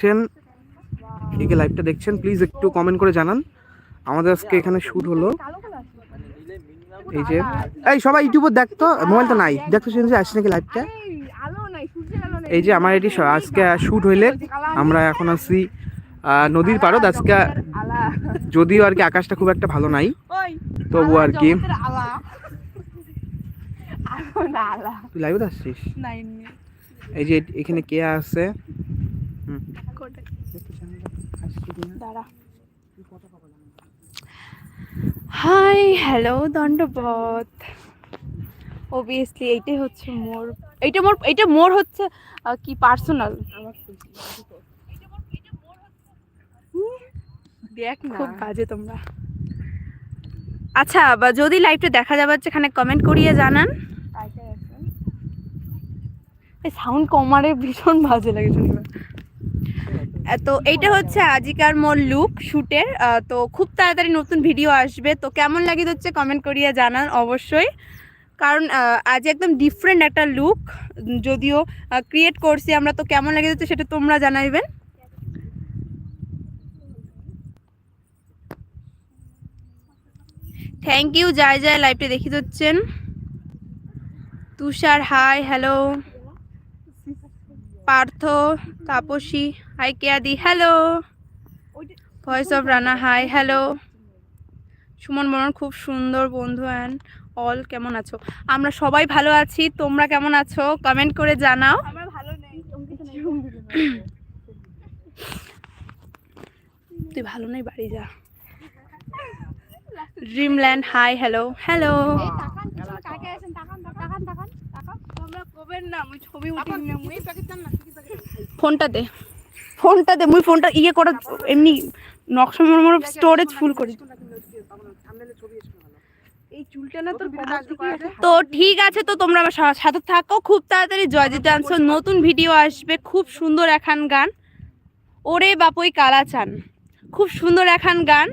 দেখছেন? কে কে লাইভটা দেখছেন? প্লিজ একটু কমেন্ট করে জানান। আমাদের আজকে এখানে শুট হলো। এই যে এই সবাই ইউটিউবে দেখতো মোবাইলটা নাই। দেখতো শুনছি আসছে নাকি লাইভটা এই যে আমার এটি আজকে শুট হইলে আমরা এখন আছি নদীর পাড়ত। আজকে যদিও আর কি আকাশটা খুব একটা ভালো নাই তবু আর কি। তুই লাইভে আসছিস? এই যে এখানে কে আছে। দাঁড়া। হাই হ্যালো দণ্ডবত অবভিয়াসলি এইটাই হচ্ছে মোর এইটা মোর এইটা মোর হচ্ছে কি পার্সোনাল দেখ খুব বাজে তোমরা। আচ্ছা বা যদি লাইভটা দেখা যাবে এখানে কমেন্ট করিয়ে জানান। সাউন্ড কমারে ভীষণ বাজে লাগে আহ, তো এইটা হচ্ছে আজিকার মোর লুক শুটের তো খুব তাড়াতাড়ি নতুন ভিডিও আসবে। তো কেমন লাগে হচ্ছে কমেন্ট করিয়ে জানান অবশ্যই। কারণ আজ একদম ডিফারেন্ট একটা লুক যদিও ক্রিয়েট করছি আমরা, তো কেমন লাগে হচ্ছে সেটা তোমরা জানাইবেন। থ্যাংক ইউ যায় যায় লাইভটা দেখি দিচ্ছেন Tushar hi hello Partha Tapasi hi কেয়াদি hello. Voice of Rana hi hello. Suman Barman খুব সুন্দর বন্ধু অ্যান্ড অল কেমন আছো? আমরা সবাই ভালো আছি তোমরা কেমন আছো? কমেন্ট করে জানাও। তুই ভালো নেই বাড়ি যা। Dreamland hi hello. হ্যালো। ফোনটা দে ফোনটা দে মুই ফোনটা ইয়ে করা এমনি নকশা স্টোরেজ ফুল করি। তো ঠিক আছে তো তোমরা আমার সাথে থাকো খুব তাড়াতাড়ি জয়জিৎ ডান্সের নতুন ভিডিও আসবে খুব সুন্দর এখান গান। ওরে বাপই কালাচান। খুব সুন্দর এখন গান।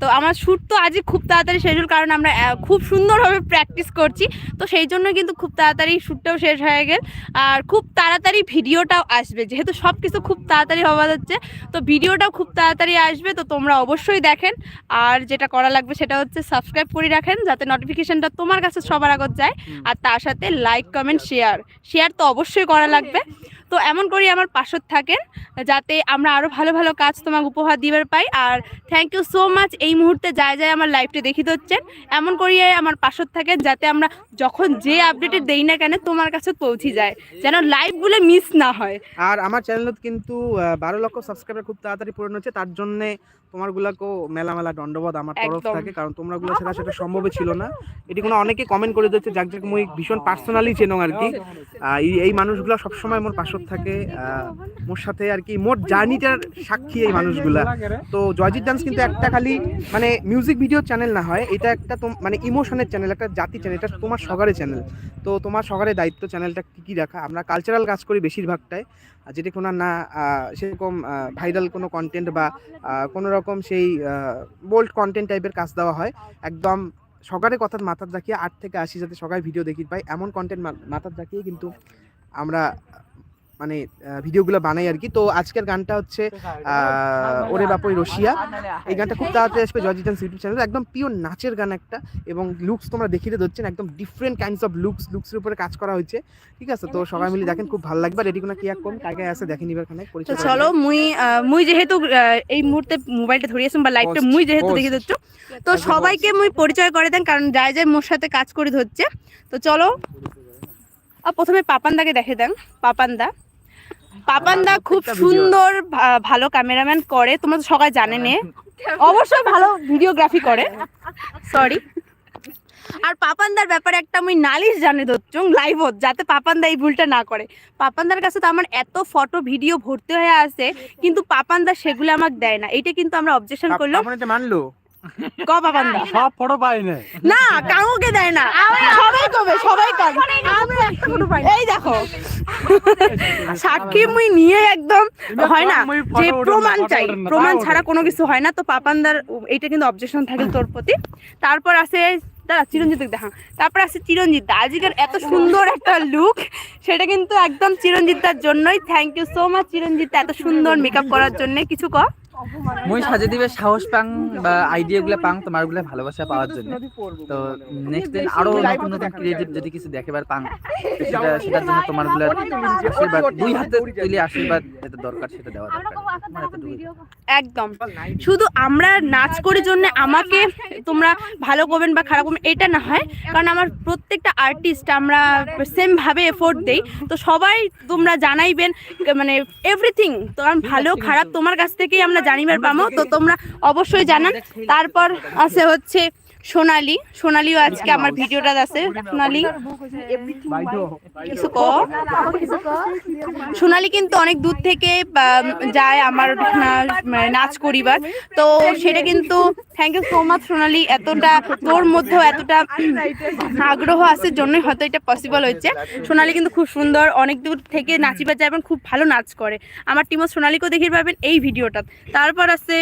তো আমার শ্যুট তো আজই খুব তাড়াতাড়ি শেষ হল কারণ আমরা খুব সুন্দরভাবে প্র্যাকটিস করছি। তো সেই জন্য কিন্তু খুব তাড়াতাড়ি শ্যুটটাও শেষ হয়ে গেল। আর খুব তাড়াতাড়ি ভিডিওটাও আসবে যেহেতু সব কিছু খুব তাড়াতাড়ি হওয়া যাচ্ছে তো ভিডিওটাও খুব তাড়াতাড়ি আসবে তো তোমরা অবশ্যই দেখেন। আর যেটা করা লাগবে সেটা হচ্ছে সাবস্ক্রাইব করে রাখেন যাতে নোটিফিকেশানটা তোমার কাছে সবার আগত যায়। আর তার সাথে লাইক কমেন্ট শেয়ার শেয়ার তো অবশ্যই করা লাগবে। তো এমন করি আমার পাশত থাকেন যাতে আমরা আরও ভালো ভালো কাজ তোমাকে উপহার দিবার পাই। আর থ্যাংক ইউ সো মাচ এই মুহূর্তে যায় যায় আমার লাইফটি দেখি হচ্ছেন এমন করিয়ে আমার পাশত থাকেন যাতে আমরা যখন যে আপডেটে দেই না কেন তোমার কাছে পৌঁছে যায় যেন লাইভ লাইভগুলো মিস না হয়। আর আমার চ্যানেলত কিন্তু বারো লক্ষ সাবস্ক্রাইবার খুব তাড়াতাড়ি পূরণ হচ্ছে তার জন্য তোমার গুলাকেও মেলা মেলা দণ্ডবাদ আমার তরফ। থেকে কারণ তোমরা গুলো সেটা সেটা সম্ভব ছিল না। এটি কোনো অনেকে কমেন্ট করে দিচ্ছে যাক যাক মুই ভীষণ পার্সোনালি চেনো আর কি। এই এই মানুষগুলো সবসময় মোর পাশত থাকে মোর সাথে আর কি মোর জার্নিটার সাক্ষী এই মানুষগুলা। তো জয়জিৎ ডান্স কিন্তু একটা খালি মানে মিউজিক ভিডিও চ্যানেল না হয় এটা একটা মানে ইমোশনের চ্যানেল একটা জাতি চ্যানেল এটা তোমার সগারে চ্যানেল তো তোমার সকারে দায়িত্ব চ্যানেলটা কী কী রাখা আমরা কালচারাল কাজ করি বেশিরভাগটাই। যেটি কোনো না সেরকম ভাইরাল কোনো কন্টেন্ট বা কোনো রকম সেই বোল্ড কন্টেন্ট টাইপের কাজ দেওয়া হয়। একদম সকালে কথা মাথার রাখিয়ে আট থেকে আশি যাতে সবাই ভিডিও দেখি পাই, এমন কন্টেন্ট মাথার রাখিয়ে কিন্তু আমরা মানে ভিডিওগুলো বানাই আর কি। তো আজকের গানটা হচ্ছে আহ, ওরে বাপই রশিয়া এই গানটা খুব তাড়াতাড়ি আসবে জয়জিৎ ইউটিউব চ্যানেল। একদম পিওর নাচের গান একটা এবং লুকস তোমরা দেখিয়ে দিচ্ছেন একদম ডিফারেন্ট কাইন্ডস অফ লুকস লুকসের উপরে কাজ করা হয়েছে। ঠিক আছে? তো সবাই মিলে দেখেন খুব ভালো লাগবে। রেডি কোনো কি কম? কাকে আছে দেখে নিবার খানে পরিচয় চলো মুই মুই যেহেতু এই মুহূর্তে মোবাইলটা ধরিয়েছি বা লাইভটা মুই যেহেতু. দেখে দিচ্ছ তো সবাইকে মুই পরিচয় করে দেন কারণ যায় যায় মোর সাথে কাজ করে ধরছে। তো চলো আর প্রথমে পাপানদাকে দেখে দেন। পাপানদা। পাপানদা খুব সুন্দর ভালো ক্যামেরাম্যান করে। তোমরা তো সবাই জানে নে। অবশ্যই ভালো ভিডিওগ্রাফি করে। সরি আর পাপানদার ব্যাপারে একটা আমি নালিশ জানে ধরছুম লাইভত যাতে পাপানদা এই ভুলটা না করে। পাপানদার কাছে তো আমার এত ফটো ভিডিও ভর্তি হয়ে আছে কিন্তু পাপানদা সেগুলো আমাকে দেয় না। এটা কিন্তু আমরা অবজেকশন করলাম। মানলো। ক পাপান্দা সব ফটো পাই না। না কাউকে দেয় না। সবাই কবে? সবাই কবে? এই দেখো। সাক্ষী মুই নিয়ে একদম হয় না যে photo উঠান না, প্রমাণ চাই। প্রমাণ ছাড়া কোনো কিছু হয় না। তো পাপানদার এইটা কিন্তু অবজেকশন থাকে তোর প্রতি। তারপর আছে দাঁড়া চিরঞ্জিত দেখা তারপর আছে চিরঞ্জিত দা। আজকের এত সুন্দর একটা লুক সেটা কিন্তু একদম চিরঞ্জিতার জন্যই। Thank you so much Chiranjit এত সুন্দর মেকআপ করার জন্য। কিছু কর মই সাজে দিবে সাহস পাং বা আইডিয়া গুলা পাং তোমারগুলা ভালোবাসা পাওয়ার জন্য। তো নেক্সট দিন আরও নতুন নতুন ক্রিয়েটিভ যদি কিছু দেখাবার পাং সেটা সেটার জন্য তোমারগুলা আশীর্বাদ দুই হাতে তুলে আশীর্বাদ যেটা দরকার সেটা দেওয়া দরকার। একদম। শুধু আমরা নাচ করি জন্য আমাকে তোমরা ভালো করবেন বা খারাপ করবেন এটা না হয়। কারণ আমার প্রত্যেকটা আর্টিস্ট আমরা সেম ভাবে এফোর্ট দেই। তো সবাই তোমরা জানাইবেন মানে এভরিথিং তো ভালো খারাপ তোমার কাছ থেকেই আমরা জানিবার পামো তো তোমরা অবশ্যই জানান। তারপর আছে হচ্ছে সোনালি সোনালিও আজকে আমার ভিডিওটা আছে। সোনালি কিছু সোনালি কিন্তু অনেক দূর থেকে যায় আমার মানে নাচ করিবার। তো সেটা কিন্তু thank you so much Sonali. এতটা তোর মধ্যেও এতটা আগ্রহ আছে জন্যই হয়তো এটা পসিবল হয়েছে। সোনালি কিন্তু খুব সুন্দর অনেক দূর থেকে নাচিবার যায় এবং খুব ভালো নাচ করে। আমার টিমও সোনালিকেও দেখির পাবেন এই ভিডিওটা। তারপর আছে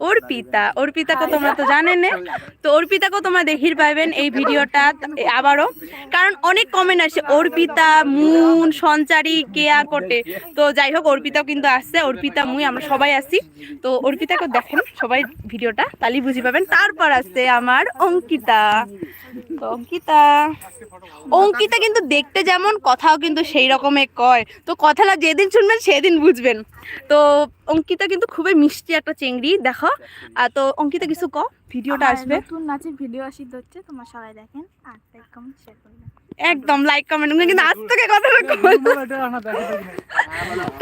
অর্পিতা অর্পিতাকে তোমরা তো জানেন তো অর্পিতাকেও তোমরা দেখির পাবেন এই ভিডিওটা আবারও। কারণ অনেক কমেন্ট আসে অর্পিতা মুন সঞ্চারী কেয়া কোটে তো যাই হোক অর্পিতাও কিন্তু আসছে অর্পিতা মুই আমরা সবাই আসি। তো অর্পিতাকে দেখেন সবাই ভিডিওটা তালি বুঝি পাবেন। তারপর আছে আমার অঙ্কিতা। তো অঙ্কিতা অঙ্কিতা কিন্তু দেখতে যেমন কথাও কিন্তু সেই রকমের কয়। তো কথাটা যেদিন শুনবেন সেদিন বুঝবেন। তো অঙ্কিতা কিন্তু খুবই মিষ্টি একটা চিংড়ি দেখো। তো অঙ্কিতা কিছু ক? ভিডিওটা আসবে। নতুন নাচের ভিডিও আসি হচ্ছে তোমার সবাই দেখেন আর লাইক কমেন্ট শেয়ার করবেন। একদম লাইক কমেন্ট কিন্তু আজ থেকে কথাটা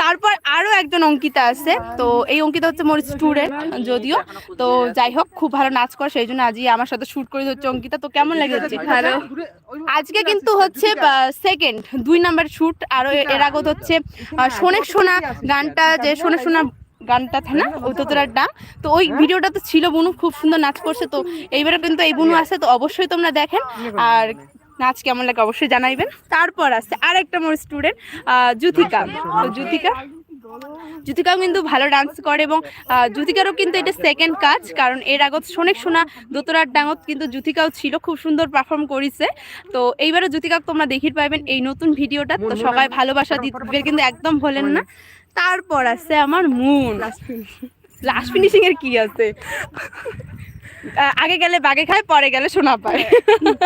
তারপর আরও একজন অঙ্কিতা আছে তো এই অঙ্কিতা হচ্ছে মোর স্টুডেন্ট যদিও। তো যাই হোক খুব ভালো নাচ করে সেই জন্য আজই আমার সাথে শুট করে হচ্ছে অঙ্কিতা। তো কেমন লাগে হচ্ছে? ভালো। আজকে কিন্তু হচ্ছে সেকেন্ড দুই নাম্বার শুট আরও এর আগত হচ্ছে শোনেক শোনা গানটা যে শোনে শোনা গানটা থাকে না ওই তোতরার ডাং তো ওই ভিডিওটা তো ছিল বুনু খুব সুন্দর নাচ করছে। তো এইবারে কিন্তু এই বুনু আছে তো অবশ্যই তোমরা দেখেন। আর নাচ কেমন লাগে অবশ্যই জানাইবেন। তারপর আছে আর একটা মোর স্টুডেন্ট জুথিকা। তো জুথিকা জুতিকাও কিন্তু ভালো ডান্স করে এবং আহ, জুতিকারও কিন্তু এটা সেকেন্ড কাজ কারণ এর আগত শোনেক শোনা দোতরার ডাঙত কিন্তু জুতিকাও ছিল খুব সুন্দর পারফর্ম করেছে। তো এইবারও জুতিকা তোমরা দেখির পাবেন এই নতুন ভিডিওটা। তো সবাই ভালোবাসা দিতে কিন্তু একদম ভোলেন না। তারপর আছে আমার মুন লাস্ট ফিনিশিং এর কি আছে? আগে গেলে বাগে খায় পরে গেলে সোনা পায়।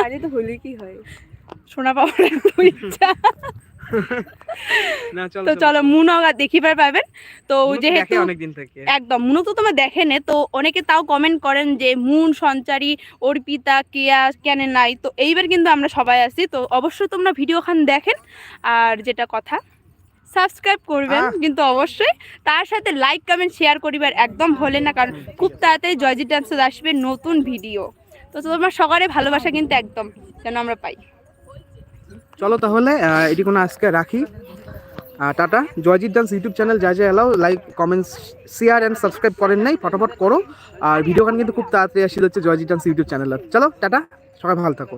আরে তো হলে কি হয়? সোনা পাওয়ার একটু ইচ্ছা। না চলো তো চলো মুনও দেখিবার পাবেন তো যেহেতু একদম মুনু তো তোমরা দেখেনে তো অনেকে তাও কমেন্ট করেন যে মুন সঞ্চারী অর্পিতা কেয়া কেন নাই? তো এইবার কিন্তু আমরা সবাই আছি। তো অবশ্যই তোমরা ভিডিও খান দেখেন। আর যেটা কথা সাবস্ক্রাইব করবেন কিন্তু অবশ্যই তার সাথে লাইক কমেন্ট শেয়ার করিবার একদম ভোলে না কারণ খুব তাড়াতাড়ি জয়জি ডান্সে আসবে নতুন ভিডিও তো তোমার সকালে ভালোবাসা কিন্তু একদম যেন আমরা পাই। চলো তাহলে এটি কোনো আজকে রাখি। Tata. Joyjit dance YouTube channel যা যা also like comments share and subscribe করেন নাই ফটাফট করো। আর ভিডিও গান কিন্তু খুব তাড়াতাড়ি আসলে হচ্ছে জয়জিৎ ডান্স ইউটিউব চ্যানেল চলো টাটা। সবাই ভালো থাকো।